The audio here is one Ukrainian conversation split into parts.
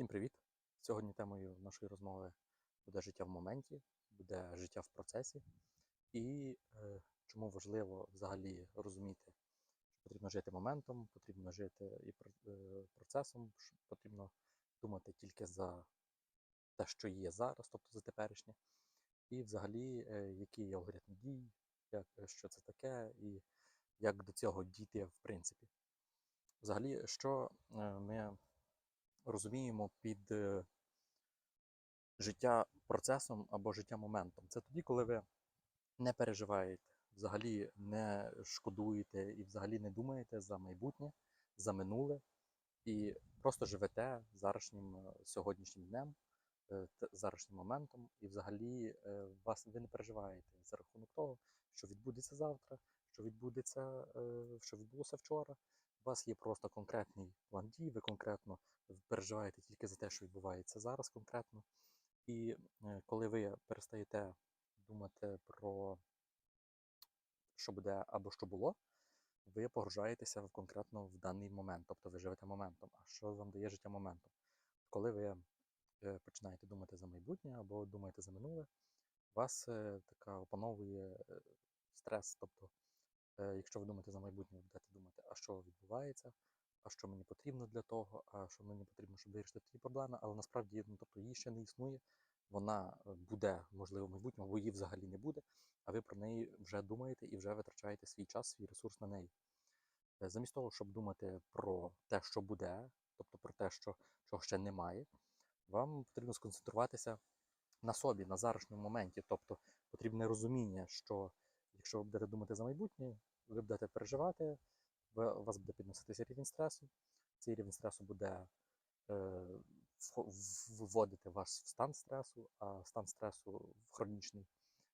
Всім привіт! Сьогодні темою нашої розмови буде життя в моменті, буде життя в процесі і е, чому важливо взагалі розуміти, що потрібно жити моментом, потрібно жити і е, процесом, що потрібно думати тільки за те, що є зараз, тобто за теперішнє, і взагалі, е, який є алгоритм дій, як, е, що це таке, і як до цього дійти в принципі. Взагалі, що е, ми розуміємо під е, життя процесом або життя моментом. Це тоді, коли ви не переживаєте, взагалі не шкодуєте і взагалі не думаєте за майбутнє, за минуле, і просто живете зарашнім е, сьогоднішнім днем, е, зарашнім моментом, і взагалі вас ви не переживаєте за рахунок того, що відбудеться завтра, що відбудеться, що відбулося вчора. У вас є просто конкретний план дій, ви конкретно переживаєте тільки за те, що відбувається зараз конкретно. І е, коли ви перестаєте думати про що буде або що було, ви погружаєтеся в конкретно в даний момент, тобто ви живете моментом. А що вам дає життя моментом? Коли ви е, починаєте думати за майбутнє або думаєте за минуле, вас е, така опановує стрес. Тобто, якщо ви думаєте за майбутнє, ви будете думати, а що відбувається, а що мені потрібно для того, а що мені потрібно, щоб вирішити ті проблеми, але насправді ну, тобто, її ще не існує. Вона е, буде, можливо, в майбутньому, або її взагалі не буде, а ви про неї вже думаєте і вже витрачаєте свій час, свій ресурс на неї. Е, Замість того, щоб думати про те, що буде, тобто про те, що, чого ще немає, вам потрібно сконцентруватися на собі, на зарашньому моменті. Тобто потрібне розуміння, що якщо ви будете думати за майбутнє, ви будете переживати, ви- у вас буде підноситися рівень стресу. Цей рівень стресу буде е, вводити вас в стан стресу, а стан стресу хронічний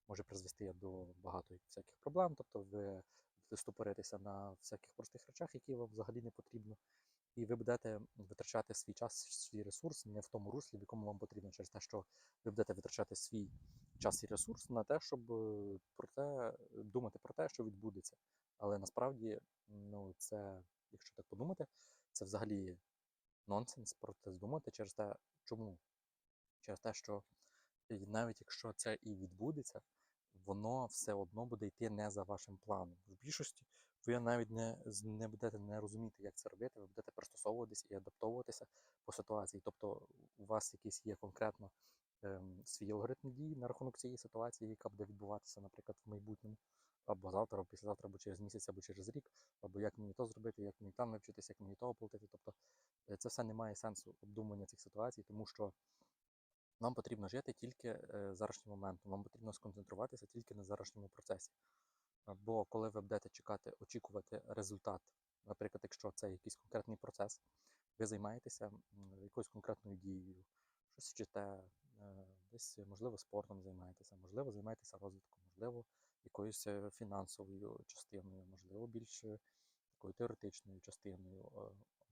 може призвести до багато всяких проблем. Тобто ви будете ступоритися на всяких простих речах, які вам взагалі не потрібно. І ви будете витрачати свій час, свій ресурс не в тому руслі, в якому вам потрібно, через те, що ви будете витрачати свій час і ресурс на те, щоб е, про те думати про те, що відбудеться. Але насправді, ну це, якщо так подумати, це взагалі нонсенс про це здумати через те, чому? Через те, що навіть якщо це і відбудеться, воно все одно буде йти не за вашим планом. В більшості ви навіть не, не будете не розуміти, як це робити, ви будете пристосовуватись і адаптовуватися по ситуації. Тобто у вас якийсь є конкретно ем, свій алгоритм дій на рахунок цієї ситуації, яка буде відбуватися, наприклад, в майбутньому, або завтра, або післязавтра, або через місяць, або через рік, або як мені то зробити, як мені там навчитися, як мені то оплатити. Тобто е, це все не має сенсу обдумування цих ситуацій, тому що вам потрібно жити тільки е, зарашнім моментом, вам потрібно сконцентруватися тільки на зарашньому процесі. Бо коли ви будете чекати, очікувати результат, наприклад, якщо це якийсь конкретний процес, ви займаєтеся якоюсь конкретною дією, щось вчите, е, десь, можливо, спортом займаєтеся, можливо, займаєтеся розвитком, можливо, якоюсь е, фінансовою частиною, можливо, більш такою теоретичною частиною,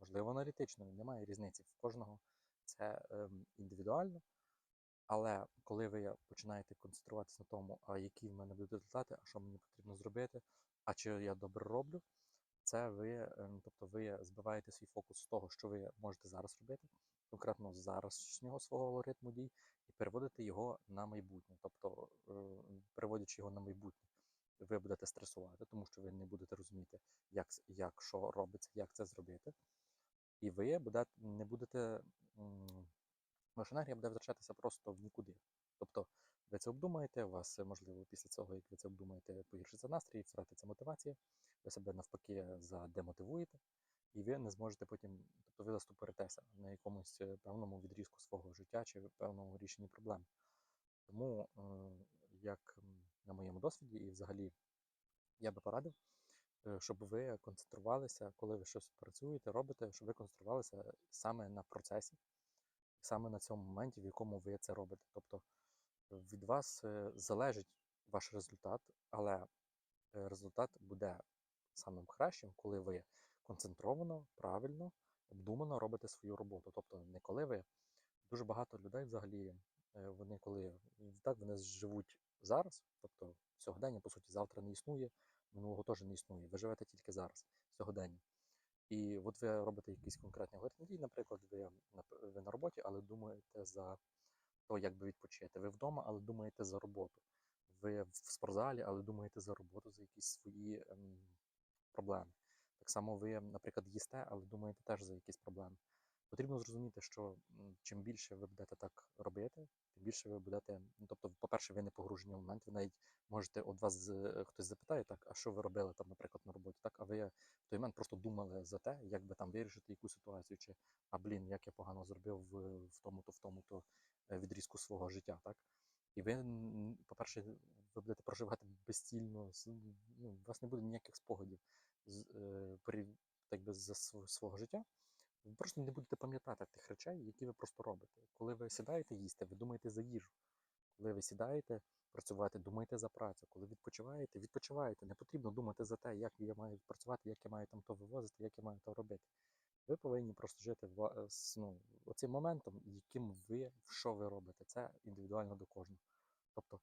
можливо, аналітичною, немає різниці. В кожного це ем, індивідуально. Але коли ви починаєте концентруватися на тому, а які в мене будуть результати, а що мені потрібно зробити, а чи я добре роблю, це ви, ем, тобто ви збиваєте свій фокус з того, що ви можете зараз робити, конкретно з зарашнього свого алгоритму дій, і переводите його на майбутнє. Тобто, е, переводячи його на майбутнє, ви будете стресувати, тому що ви не будете розуміти, як, як що робиться, як це зробити. І ви будете, не будете. м, Ваша енергія буде витрачатися просто в нікуди. Тобто ви це обдумаєте, у вас, е, можливо, після цього, як ви це обдумаєте, погіршиться настрій, втратиться мотивація, ви себе навпаки задемотивуєте, і ви не зможете потім, тобто ви заступоритеся на якомусь е, певному відрізку свого життя чи певному рішенні проблем. Тому, як на моєму досвіді, і взагалі я би порадив, е, щоб ви концентрувалися, коли ви щось працюєте, робите, щоб ви концентрувалися саме на процесі, саме на цьому моменті, в якому ви це робите. Тобто від вас е, залежить ваш результат, але результат буде самим кращим, коли ви концентровано, правильно, обдумано робите свою роботу. Тобто не коли ви дуже багато людей взагалі, е, вони коли так вони живуть зараз, тобто сьогодення, по суті, завтра не існує, минулого теж не існує. Ви живете тільки зараз, сьогодення. І от ви робите якийсь конкретний алгоритм дій, наприклад, ви ви на роботі, але думаєте за то, як би відпочити. Ви вдома, але думаєте за роботу. Ви в спортзалі, але думаєте за роботу, за якісь свої ем, проблеми. Так само ви, наприклад, їсте, але думаєте теж за якісь проблеми. Потрібно зрозуміти, що чим більше ви будете так робити, тим більше ви будете. Ну, тобто, по-перше, ви не погружені в момент. Ви навіть можете от вас хтось запитає, так, а що ви робили там, наприклад, на роботі? Так, а ви в той момент просто думали за те, як би там вирішити якусь ситуацію, чи а блін, як я погано зробив в, в тому-то, в тому-то е, відрізку свого життя, так? І ви, по-перше, ви будете проживати безцільно, ну, у вас не буде ніяких спогадів так би, за свого життя. Ви просто не будете пам'ятати тих речей, які ви просто робите. Коли ви сідаєте їсти, ви думаєте за їжу. Коли ви сідаєте працювати, думайте за працю. Коли відпочиваєте, відпочиваєте. Не потрібно думати за те, як я маю працювати, як я маю там то вивозити, як я маю то робити. Ви повинні просто жити ну, оцим моментом, яким ви, що ви робите. Це індивідуально до кожного. Тобто,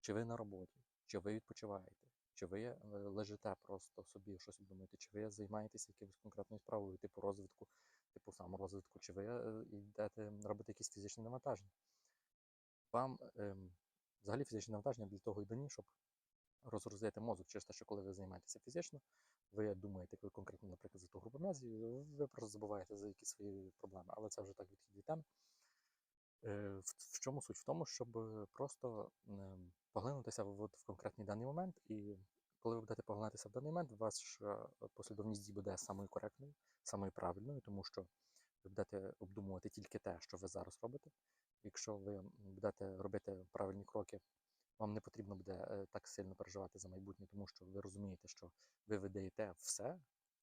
чи ви на роботі, чи ви відпочиваєте, чи ви е, лежите просто собі щось думаєте, чи ви займаєтеся якоюсь конкретною справою, типу розвитку, типу саморозвитку, чи ви е, йдете робити якісь фізичні навантаження. Вам ем, взагалі фізичне навантаження для того і дані, щоб розгрузити мозок через те, що коли ви займаєтеся фізично, ви думаєте ви конкретно, наприклад, за ту групу м'язів, ви просто забуваєте за якісь свої проблеми, але це вже так відхід від теми. Е, В, чому суть? В тому, щоб е, просто ем, поглинутися в, конкретний даний момент, і коли ви будете поглинатися в даний момент, ваша послідовність дій буде самою коректною, самою правильною, тому що ви будете обдумувати тільки те, що ви зараз робите. Якщо ви будете робити правильні кроки, вам не потрібно буде е, так сильно переживати за майбутнє, тому що ви розумієте, що ви видаєте все,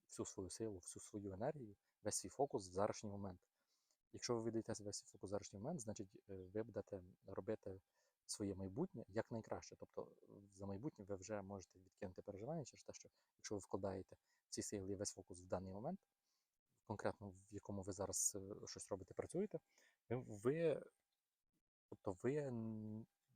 всю свою силу, всю свою енергію, весь свій фокус в зарашній момент. Якщо ви видаєте весь фокус зарашній момент, значить е, ви будете робити своє майбутнє як найкраще. Тобто за майбутнє ви вже можете відкинути переживання через те, що якщо ви вкладаєте всі сили і весь фокус в даний момент, конкретно в якому ви зараз е, щось робите, працюєте, ви, тобто ви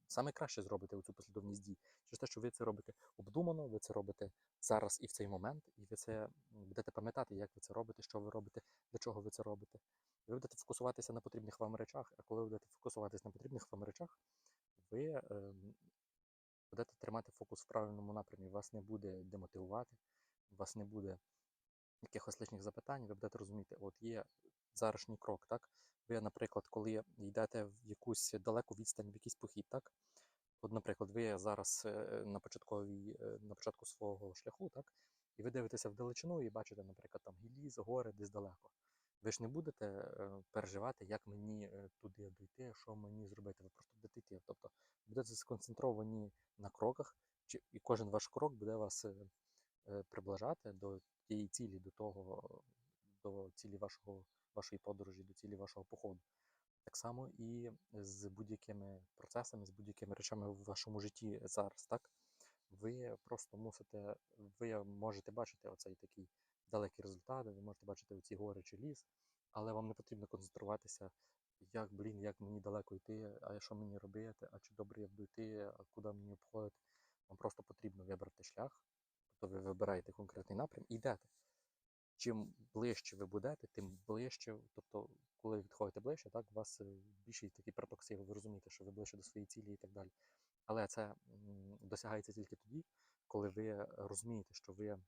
саме краще зробите цю послідовність дій. Через те, що ви це робите обдумано, ви це робите зараз і в цей момент, і ви це будете пам'ятати, як ви це робите, що ви робите, для чого ви це робите. Ви будете фокусуватися на потрібних вам речах, а коли ви будете фокусуватися на потрібних вам речах, ви ем, будете тримати фокус в правильному напрямі. Вас не буде демотивувати, вас не буде якихось лишніх запитань, ви будете розуміти, от є зарашній крок, так? Ви, наприклад, коли йдете в якусь далеку відстань, в якийсь похід, так? От, наприклад, ви зараз е, на е, на початку свого шляху, так? І ви дивитеся вдалечину і бачите, наприклад, там гілліз, гори десь далеко. Ви ж не будете е, переживати, як мені е, туди дойти, що мені зробити. Ви просто будете йти. Тобто будете сконцентровані на кроках, і кожен ваш крок буде вас е, приближати до тієї цілі, до того, до цілі вашого, вашої подорожі, до цілі вашого походу. Так само і з будь-якими процесами, з будь-якими речами в вашому житті зараз, так? Ви просто мусите, ви можете бачити оцей такий далекий результат, ви можете бачити оці гори чи ліс, але вам не потрібно концентруватися, як, блін, як мені далеко йти, а що мені робити, а чи добре я буду йти, а куди мені обходити. Вам просто потрібно вибрати шлях, тобто ви вибираєте конкретний напрям і йдете. Чим ближче ви будете, тим ближче, тобто, коли ви відходите ближче, так, у вас е, більший такий приток сил, ви розумієте, що ви ближче до своєї цілі і так далі. Але це досягається тільки тоді, коли ви розумієте, що ви,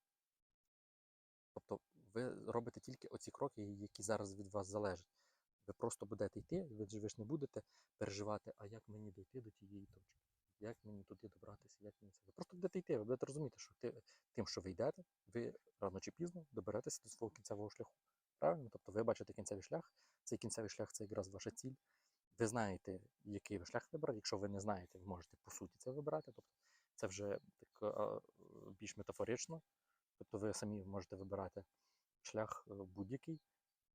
тобто, ви робите тільки оці кроки, які зараз від вас залежать. Ви просто будете йти, ви ж не будете переживати, а як мені дойти до тієї точки, як мені туди добратися, як мені це. Ви просто будете йти, ви будете розуміти, що ти, тим, що ви йдете, ви рано чи пізно доберетеся до свого кінцевого шляху. Правильно? Тобто ви бачите кінцевий шлях, цей кінцевий шлях це якраз ваша ціль. Ви знаєте, який ви шлях вибрати. Якщо ви не знаєте, ви можете по суті це вибирати. Тобто це вже так більш метафорично. Тобто ви самі можете вибирати шлях е, будь-який,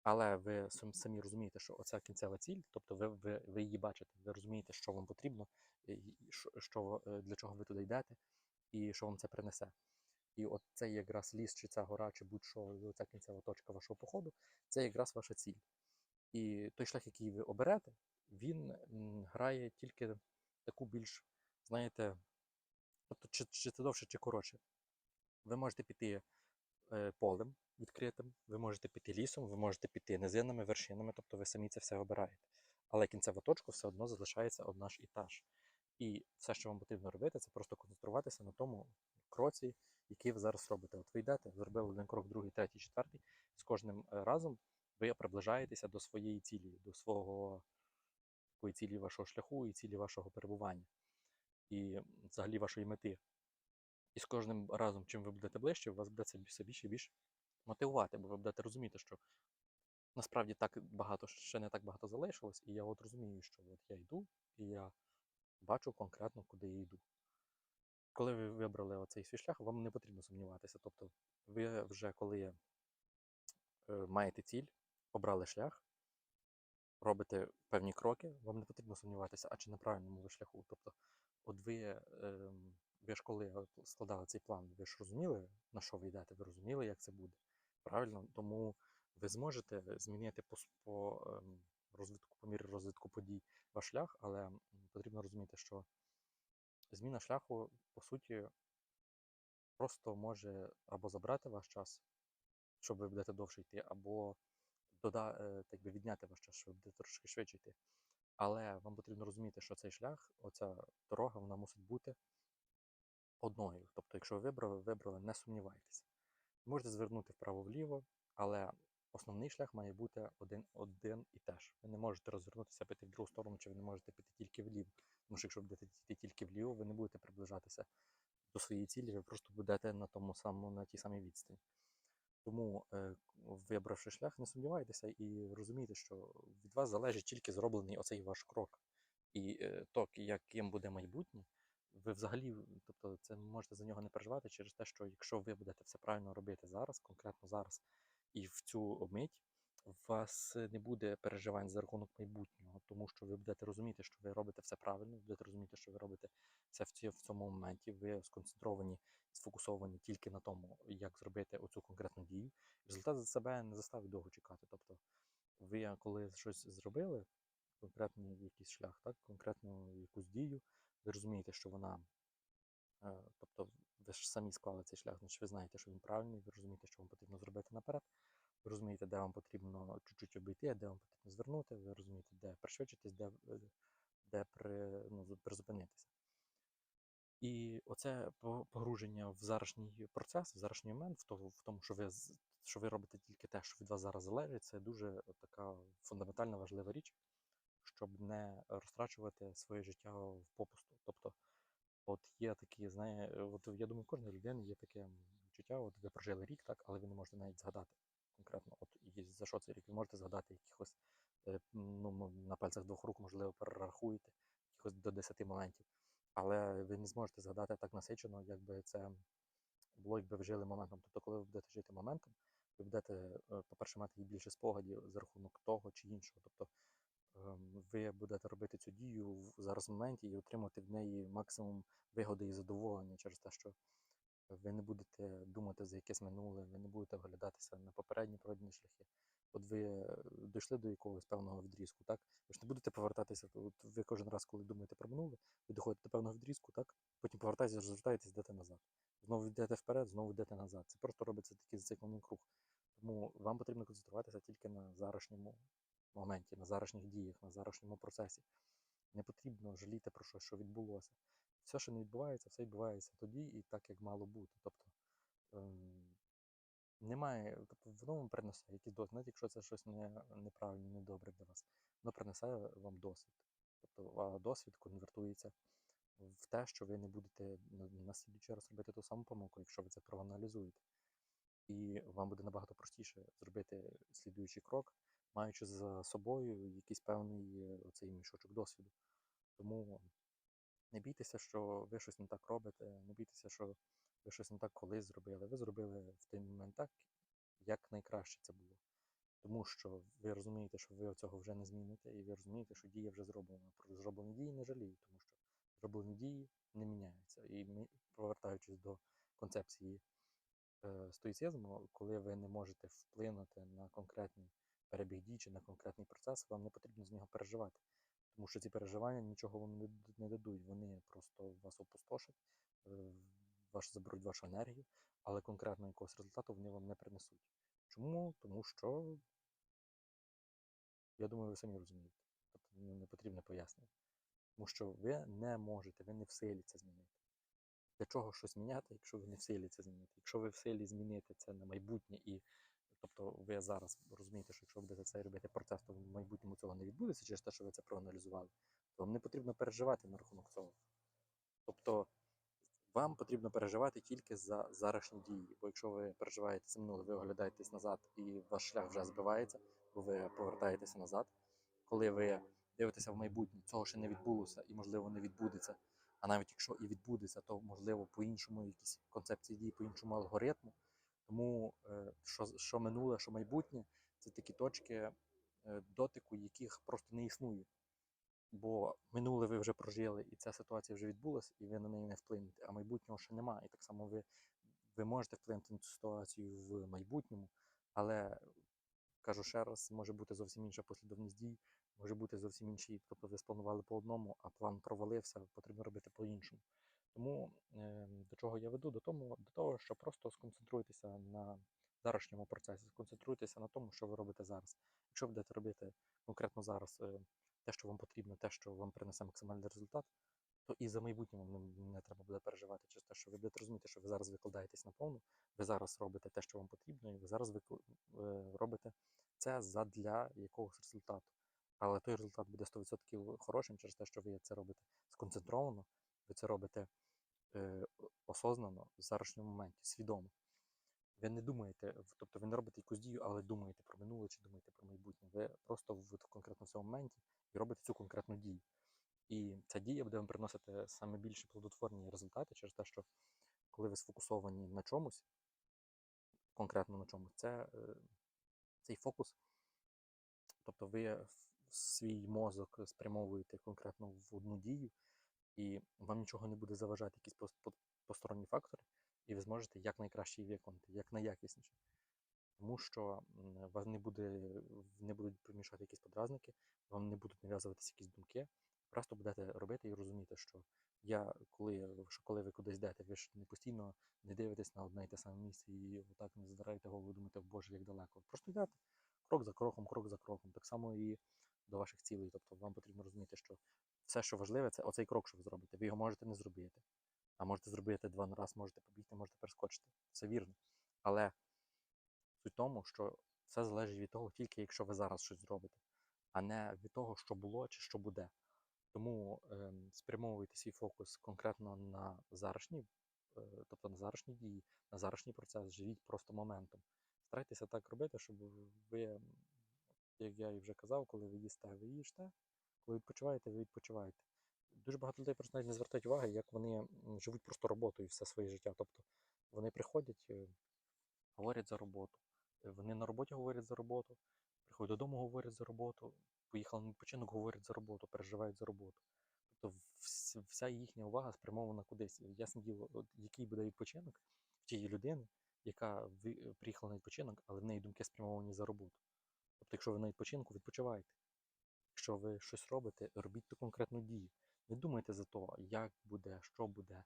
але ви самі розумієте, що оця кінцева ціль, тобто ви, ви, ви її бачите, ви розумієте, що вам потрібно, що, що, е, для чого ви туди йдете, і що вам це принесе. І от це якраз ліс, чи ця гора, чи будь-що, ця кінцева точка вашого походу, це якраз ваша ціль. І той шлях, який ви оберете, він грає тільки таку більш, знаєте, тобто, чи, чи це довше, чи коротше. Ви можете піти е, полем, відкритим, ви можете піти лісом, ви можете піти низинами, вершинами, тобто ви самі це все обираєте. Але кінцева точка все одно залишається одна ж і та ж. І все, що вам потрібно робити, це просто концентруватися на тому кроці, який ви зараз робите. От ви йдете, зробили один крок, другий, третій, четвертий. З кожним е, разом ви приближаєтеся до своєї цілі, до свого цілі вашого шляху і цілі вашого перебування, і взагалі вашої мети. І з кожним разом, чим ви будете ближче, вас буде це все більше і більше мотивувати, бо ви будете розуміти, що насправді так багато ще не так багато залишилось, і я от розумію, що от я йду, і я бачу конкретно, куди я йду. Коли ви вибрали оцей свій шлях, вам не потрібно сумніватися. Тобто, ви вже коли е, маєте ціль, обрали шлях, робите певні кроки, вам не потрібно сумніватися, а чи на правильному ви шляху. Тобто, от ви, е, ви ж коли складали цей план, ви ж розуміли, на що ви йдете, ви розуміли, як це буде. Правильно? Тому ви зможете змінити по, по ем, розвитку, по мірі розвитку подій ваш шлях, але потрібно розуміти, що зміна шляху, по суті, просто може або забрати ваш час, щоб ви будете довше йти, або дода, е, так би відняти ваш час, щоб ви будете трошки швидше йти. Але вам потрібно розуміти, що цей шлях, оця дорога, вона мусить бути одною. Тобто, якщо ви вибрали, вибрали, не сумнівайтеся. Можете звернути вправо-вліво, але основний шлях має бути один, один і теж. Ви не можете розвернутися піти в другу сторону, чи ви не можете піти тільки вліво. Тому що якщо будете йти тільки вліво, ви не будете приближатися до своєї цілі, ви просто будете на тому самому, на тій самій відстані. Тому, е, вибравши шлях, не сумнівайтеся і розумійте, що від вас залежить тільки зроблений оцей ваш крок. І е, то, яким буде майбутнє, ви взагалі, тобто, це можете за нього не переживати через те, що якщо ви будете все правильно робити зараз, конкретно зараз, і в цю мить, у вас не буде переживань за рахунок майбутнього, тому що ви будете розуміти, що ви робите все правильно, ви будете розуміти, що ви робите все в цьому моменті, ви сконцентровані, сфокусовані тільки на тому, як зробити оцю конкретну дію. Результат за себе не заставить довго чекати. Тобто, ви коли щось зробили, конкретний якийсь шлях, так, конкретну якусь дію, ви розумієте, що вона, е, тобто ви ж самі склали цей шлях, значить ви знаєте, що він правильний, ви розумієте, що вам потрібно зробити наперед, ви розумієте, де вам потрібно чуть-чуть обійти, де вам потрібно звернути, ви розумієте, де пришвидшитись, де, е, де при, ну, призупинитися. І оце погруження в зарашній процес, в зарашній момент, в тому, в тому що, ви, що ви робите тільки те, що від вас зараз залежить, це дуже така фундаментальна важлива річ, щоб не розтрачувати своє життя в попусту. Тобто, от є такі, знає, от я думаю, кожна людина є таке відчуття, от ви прожили рік, так, але ви не можете навіть згадати конкретно, от і за що цей рік. Ви можете згадати якихось, е, ну, на пальцях двох рук, можливо, перерахуєте якихось до 10 моментів. Але ви не зможете згадати так насичено, якби це було, якби ви жили моментом. Тобто, коли ви будете жити моментом, ви будете, е, по-перше, мати більше спогадів за рахунок того чи іншого. Тобто ви будете робити цю дію в- зараз в моменті і отримати в неї максимум вигоди і задоволення через те, що ви не будете думати за якесь минуле, ви не будете оглядатися на попередні пройдені шляхи. От ви е, дійшли до якогось певного відрізку, так? Ви ж не будете повертатися. От ви кожен раз, коли думаєте про минуле, ви доходите до певного відрізку, так? Потім повертаєтеся, розвертаєтесь, йдете назад. Знову йдете вперед, знову йдете назад. Це просто робиться такий зациклений круг. Тому вам потрібно концентруватися тільки на зарашньому моменті, на зарашніх діях, на зарашньому процесі. Не потрібно жаліти про щось, що відбулося. Все, що не відбувається, все відбувається тоді і так, як мало бути. Тобто ем, немає, тобто воно вам принесе якийсь досвід, навіть якщо це щось не, неправильне, недобре для вас, воно принесе вам досвід. Тобто а досвід конвертується в те, що ви не будете на, слідуючий раз робити ту саму помилку, якщо ви це проаналізуєте. І вам буде набагато простіше зробити слідуючий крок, маючи за собою якийсь певний е, оцей мішочок досвіду. Тому не бійтеся, що ви щось не так робите, не бійтеся, що ви щось не так колись зробили. Ви зробили в той момент так, як найкраще це було. Тому що ви розумієте, що ви цього вже не зміните, і ви розумієте, що дія вже зроблена. Про зроблені дії не жаліють, тому що зроблені дії не міняються. І повертаючись до концепції е, стоїцизму, коли ви не можете вплинути на конкретний перебіг дій чи на конкретний процес, вам не потрібно з нього переживати. Тому що ці переживання нічого вам не, дадуть. Вони просто вас опустошать, е, ваш, заберуть вашу енергію, але конкретно якогось результату вони вам не принесуть. Чому? Тому що я думаю, ви самі розумієте. Тобто ну, не потрібне пояснення. Тому що ви не можете, ви не в силі це змінити. Для чого щось міняти, якщо ви не в силі це змінити? Якщо ви в силі змінити це на майбутнє, і тобто ви зараз розумієте, що якщо будете це робити процес, то в майбутньому цього не відбудеться через те, що ви це проаналізували, то вам не потрібно переживати на рахунок цього. Тобто вам потрібно переживати тільки за зарашні дії. Бо якщо ви переживаєте за минуле, ви оглядаєтесь назад і ваш шлях вже збивається, бо ви повертаєтеся назад. Коли ви дивитеся в майбутнє, цього ще не відбулося і, можливо, не відбудеться. А навіть якщо і відбудеться, то можливо по-іншому якісь концепції дій, по іншому алгоритму. Тому е, що, що минуле, що майбутнє, це такі точки е, дотику, яких просто не існує. Бо минуле ви вже прожили, і ця ситуація вже відбулася, і ви на неї не вплинете, а майбутнього ще немає. І так само ви, ви можете вплинути на цю ситуацію в майбутньому, але кажу ще раз, може бути зовсім інша послідовність дій, може бути зовсім інший. Тобто ви спланували по одному, а план провалився, потрібно робити по-іншому. Тому е, до чого я веду? До тому, до того, що просто сконцентруйтеся на зарашньому процесі, сконцентруйтеся на тому, що ви робите зараз. Якщо ви будете робити конкретно зараз е, те, що вам потрібно, те, що вам принесе максимальний результат, то і за майбутнє вам не, треба буде переживати через те, що ви будете розуміти, що ви зараз викладаєтесь на повну, ви зараз робите те, що вам потрібно, і ви зараз викл... е, робите це задля якогось результату. Але той результат буде 100% хорошим через те, що ви це робите сконцентровано, ви це робите осознано в зарашньому моменті, свідомо. Ви не думаєте, тобто ви не робите якусь дію, але думаєте про минуле чи думаєте про майбутнє. Ви просто в конкретно в цьому моменті і робите цю конкретну дію. І ця дія буде вам приносити саме більші плодотворні результати через те, що коли ви сфокусовані на чомусь, конкретно на чомусь, це е, цей фокус, тобто ви свій мозок спрямовуєте конкретно в одну дію, і вам нічого не буде заважати, якісь пос- посторонні фактори, і ви зможете якнайкраще її виконати, якнайякісніше. Тому що м, вас не, буде, не будуть примішати якісь подразники, вам не будуть нав'язуватися якісь думки. Просто будете робити і розуміти, що я, коли, коли ви кудись йдете, ви ж не постійно не дивитесь на одне і те саме місце і отак не задираєте голову, думаєте, боже, як далеко. Просто йдете крок за кроком, крок за кроком. Так само і до ваших цілей. Тобто вам потрібно розуміти, що все, що важливе, це оцей крок, що ви зробите. Ви його можете не зробити. А можете зробити два на раз, можете побігти, можете перескочити. Це вірно. Але суть в тому, що все залежить від того, тільки якщо ви зараз щось зробите, а не від того, що було чи що буде. Тому ем, спрямовуйте свій фокус конкретно на зарашні, е, тобто на зарашні дії, на зарашній процес, живіть просто моментом. Старайтеся так робити, щоб ви, як я і вже казав, коли ви їсте, ви їжте, коли відпочиваєте, ви відпочиваєте. Дуже багато людей просто навіть не звертають уваги, як вони живуть просто роботою все своє життя. Тобто вони приходять, е, говорять за роботу. Е, Вони на роботі говорять за роботу, приходять додому, говорять за роботу, поїхали на відпочинок, говорять за роботу, переживають за роботу. Тобто вся їхня увага спрямована кудись. Ясне діло, який буде відпочинок в тієї людини, яка приїхала на відпочинок, але в неї думки спрямовані за роботу. Тобто, якщо ви на відпочинку, відпочивайте. Якщо ви щось робите, робіть ту конкретну дію. Не думайте за те, як буде, що буде.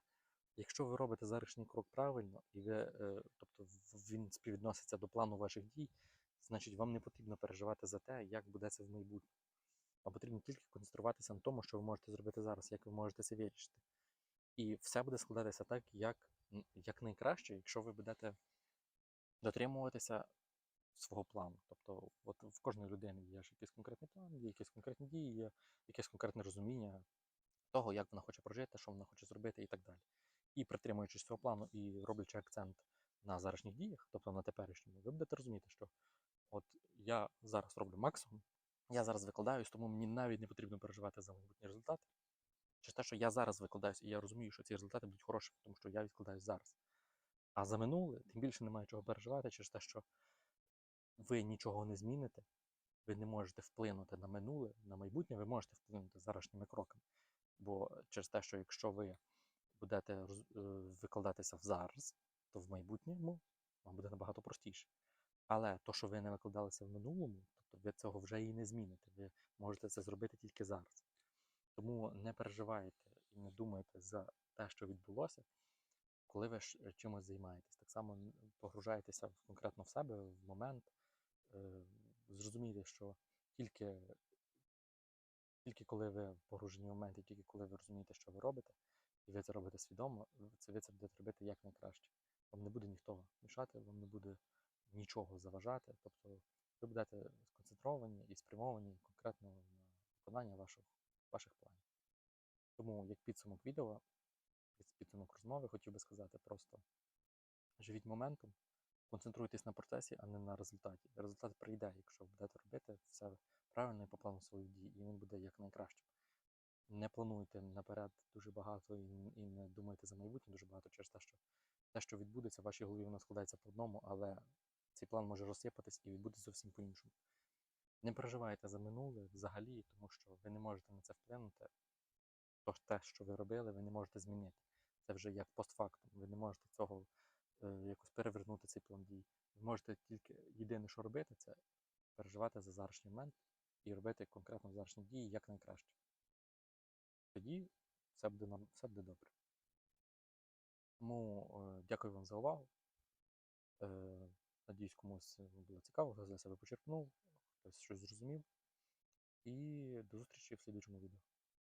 Якщо ви робите зарішній крок правильно, і ви, е, тобто він співвідноситься до плану ваших дій, значить вам не потрібно переживати за те, як буде це в майбутньому. Вам потрібно тільки концентруватися на тому, що ви можете зробити зараз, як ви можете це вирішити. І все буде складатися так, як, як найкраще, якщо ви будете дотримуватися свого плану. Тобто, от в кожної людини є ж якийсь конкретний план, є якісь конкретні дії, є якесь конкретне розуміння того, як вона хоче прожити, що вона хоче зробити і так далі. І притримуючись цього плану і роблячи акцент на зарашніх діях, тобто на теперішньому, ви будете розуміти, що от я зараз роблю максимум, я зараз викладаюсь, тому мені навіть не потрібно переживати за майбутні результати. Через те, що я зараз викладаюсь, і я розумію, що ці результати будуть хорошими, тому що я відкладаюсь зараз. А за минуле, тим більше немає чого переживати через те, що ви нічого не зміните, ви не можете вплинути на минуле, на майбутнє, ви можете вплинути зарашніми кроками. Бо через те, що якщо ви будете е, викладатися в зараз, то в майбутньому вам буде набагато простіше. Але то, що ви не викладалися в минулому, тобто ви цього вже і не зміните. Ви можете це зробити тільки зараз. Тому не переживайте і не думайте за те, що відбулося. коли ви е, чимось займаєтесь. Так само погружаєтеся конкретно в себе, в момент. Е, Зрозумійте, що тільки, тільки коли ви в момент, і тільки коли ви розумієте, що ви робите, і ви це робите свідомо, це ви це будете робити якнайкраще. Вам не буде ніхто мішати, вам не буде нічого заважати. Тобто ви будете сконцентровані і спрямовані конкретно на виконання ваших, ваших планів. Тому, як підсумок відео, підсумок розмови, хотів би сказати просто живіть моментом, концентруйтесь на процесі, а не на результаті. Результат прийде, якщо будете робити все правильно і по плану своїх дій, і він буде якнайкращим. Не плануйте наперед дуже багато і, і не думайте за майбутнє дуже багато через те, що те, що відбудеться, в вашій голові воно складається по одному, але цей план може розсипатись і відбудеться зовсім по-іншому. Не переживайте за минуле взагалі, тому що ви не можете на це вплинути. Тож те, що ви робили, ви не можете змінити. Це вже як постфактум. Ви не можете цього якось перевернути цей план дій. Ви можете тільки єдине, що робити, це переживати за зарашній момент і робити конкретно зарашні дії якнайкраще. Тоді все буде, норм- все буде добре. Тому е, дякую вам за увагу. Е, надіюсь, комусь було цікаво, хтось для себе почерпнув, хтось щось зрозумів. І до зустрічі в слідчому відео.